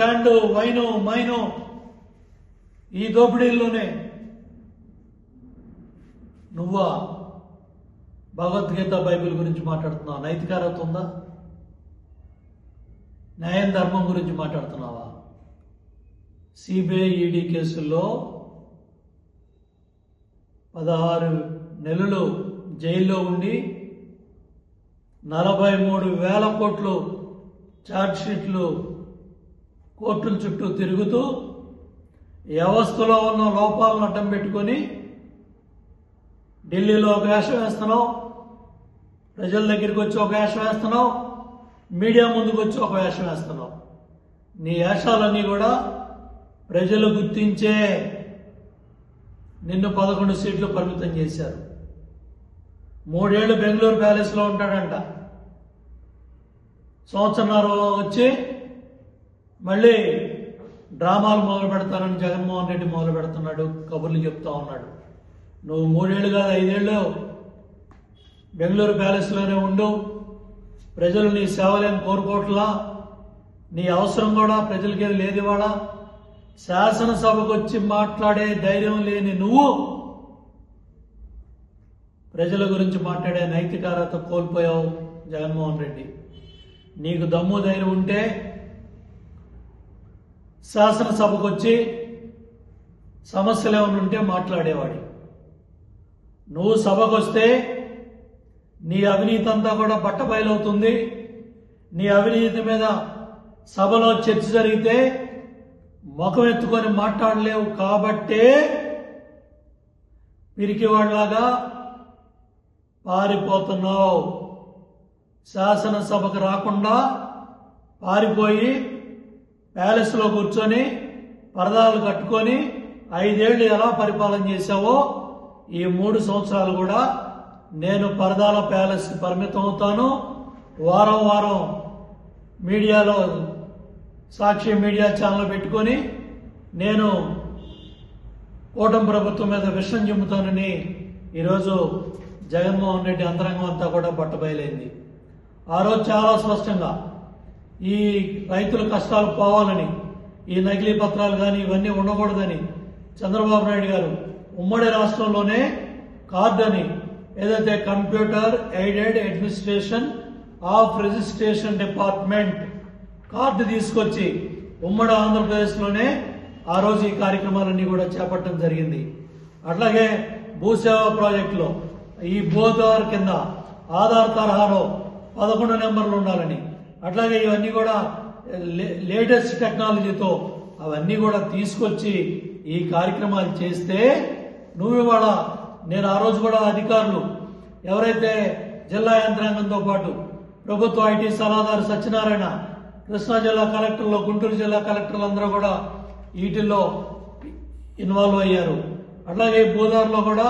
Stand wine mine ఈ దోపిడీల్లోనే. నువ్వా Bhagavad Gita Bible గురించి మాట్లాడుతున్నావా? నైతికారత ఉందా? న్యాయం ధర్మం గురించి మాట్లాడుతున్నావా? సిబిఐ ఈడీ కేసుల్లో పదహారు నెలలు జైల్లో ఉండి నలభై మూడు వేల కోట్లు ఛార్జ్షీట్లు కోర్టుల చుట్టూ తిరుగుతూ వ్యవస్థలో ఉన్న లోపాలను అడ్డం పెట్టుకొని ఢిల్లీలో ఒక వేషం వేస్తున్నాం ప్రజల దగ్గరికి వచ్చి ఒక వేషం వేస్తున్నాం మీడియా ముందుకు వచ్చి ఒక వేషం వేస్తున్నాం నీ వేషాలన్నీ కూడా ప్రజలు గుర్తించే నిన్ను పదకొండు సీట్లు పరిమితం చేశారు. మూడేళ్ళు బెంగళూరు ప్యాలెస్లో ఉంటాడంట. సంవత్సరం వచ్చి మళ్ళీ డ్రామాలు మొదలు పెడతానని జగన్మోహన్ రెడ్డి మొదలు పెడుతున్నాడు కబుర్లు చెప్తా ఉన్నాడు. నువ్వు మూడేళ్ళు కాదు ఐదేళ్ళు బెంగళూరు ప్యాలెస్లోనే ఉండు. ప్రజలు నీ సేవలేం కోరుకోవట్లా నీ అవసరం కూడా ప్రజలకి ఏది లేదు ఇవాళ. శాసనసభకు వచ్చి మాట్లాడే ధైర్యం లేని నువ్వు ప్రజల గురించి మాట్లాడే నైతికారత కోల్పోయావు జగన్మోహన్ రెడ్డి. నీకు దమ్ము ధైర్యం ఉంటే శాసనసభకు వచ్చి సమస్యలు ఏమైనా ఉంటే మాట్లాడేవాడి. నువ్వు సభకు వస్తే నీ అవినీతి అంతా కూడా బట్టబయలవుతుంది. నీ అవినీతి మీద సభలో చర్చ జరిగితే ముఖం ఎత్తుకొని మాట్లాడలేవు కాబట్టే పిరికివాడిలాగా పారిపోతున్నావు. శాసనసభకు రాకుండా పారిపోయి ప్యాలెస్లో కూర్చొని పరదాలు కట్టుకొని ఐదేళ్ళు ఎలా పరిపాలన చేశావో ఈ మూడు సంవత్సరాలు కూడా నేను పరదాల ప్యాలెస్కి పరిమితం అవుతాను. వారం వారం మీడియాలో సాక్షి మీడియా ఛానల్ పెట్టుకొని నేను కూటమి ప్రభుత్వం మీద విషం చెబుతానని ఈరోజు జగన్మోహన్ రెడ్డి అంతరంగం అంతా కూడా బట్టబయలైంది ఆ రోజు చాలా స్పష్టంగా ఈ రైతుల కష్టాలు పోవాలని ఈ నకిలీ పత్రాలు కానీ ఇవన్నీ ఉండకూడదని చంద్రబాబు నాయుడు గారు ఉమ్మడి రాష్ట్రంలోనే కార్డు అని ఏదైతే computer aided administration of registration department card తీసుకొచ్చి ఉమ్మడి ఆంధ్రప్రదేశ్లోనే ఆ రోజు ఈ కార్యక్రమాలన్నీ కూడా చేపట్టడం జరిగింది. అట్లాగే భూసేవ ప్రాజెక్టులో ఈ భూదార్ కింద ఆధార్ తరహాలో పదకొండు నెంబర్లు ఉండాలని అట్లాగే ఇవన్నీ కూడా లేటెస్ట్ టెక్నాలజీతో అవన్నీ కూడా తీసుకొచ్చి ఈ కార్యక్రమాలు చేస్తే నువ్వు ఇవాళ నేను ఆ రోజు కూడా అధికారులు ఎవరైతే జిల్లా యంత్రాంగంతో పాటు ప్రభుత్వ ఐటీ సలహాదారు సత్యనారాయణ కృష్ణా జిల్లా కలెక్టర్లు గుంటూరు జిల్లా కలెక్టర్లు అందరూ కూడా వీటిల్లో ఇన్వాల్వ్ అయ్యారు. అట్లాగే బోదార్లో కూడా